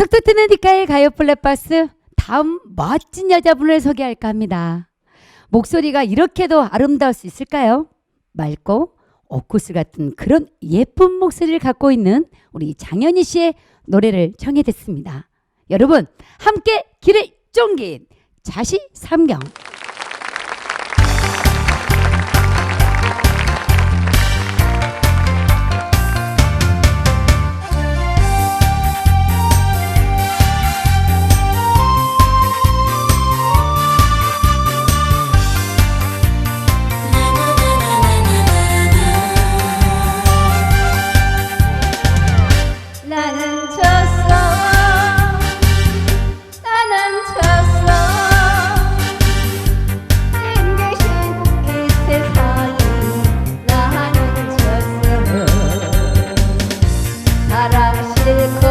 톡톡 트는 니카의 가요 플랫박스 다음 멋진 여자분을 소개할까 합니다. 목소리가 이렇게도 아름다울 수 있을까요? 맑고 옥구슬 같은 그런 예쁜 목소리를 갖고 있는 우리 장현희 씨의 노래를 청해 듣습니다. 여러분 함께 길을 쫑긴 자시 삼경 Thank the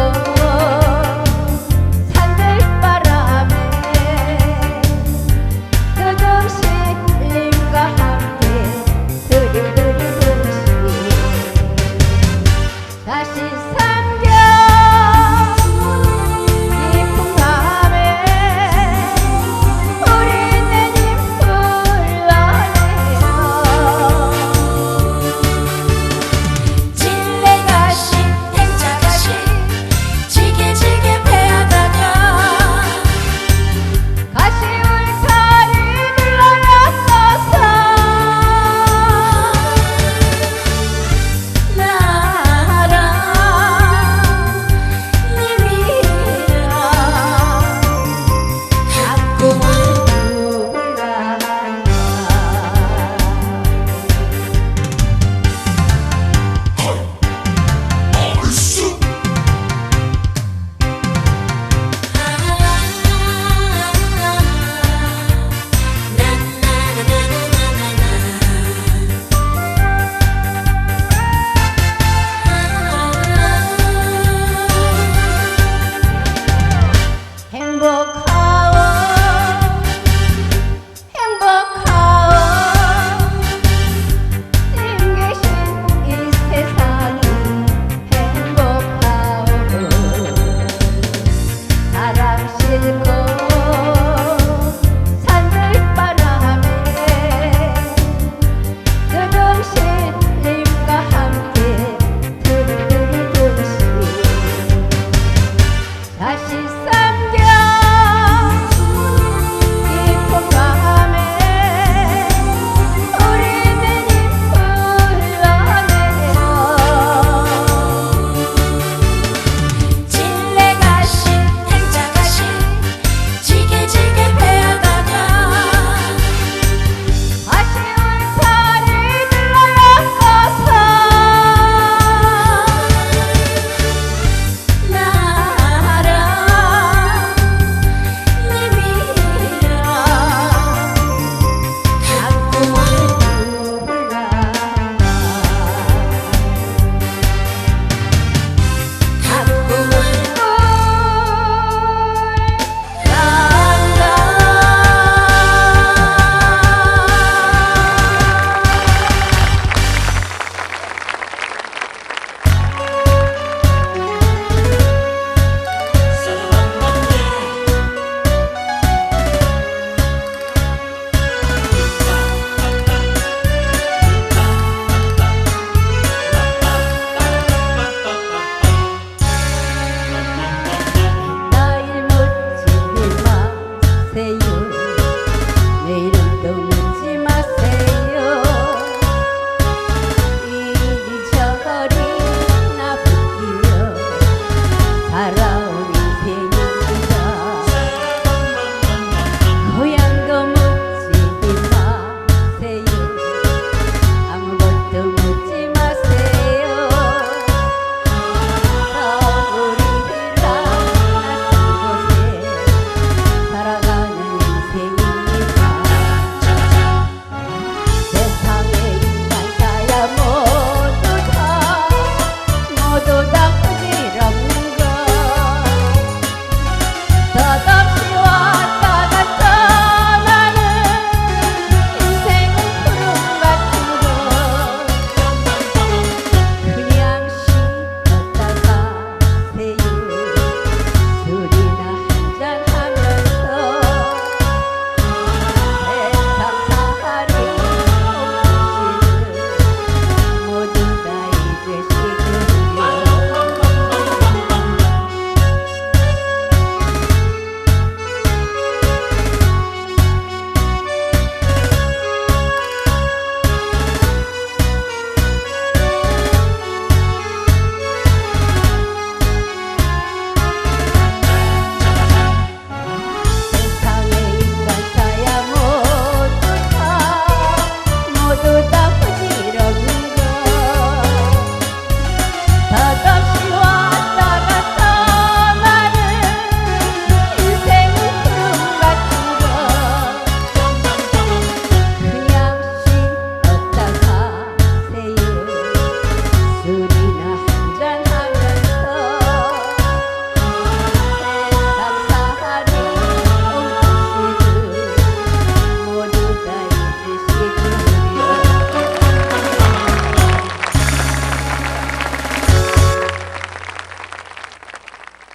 Thank you.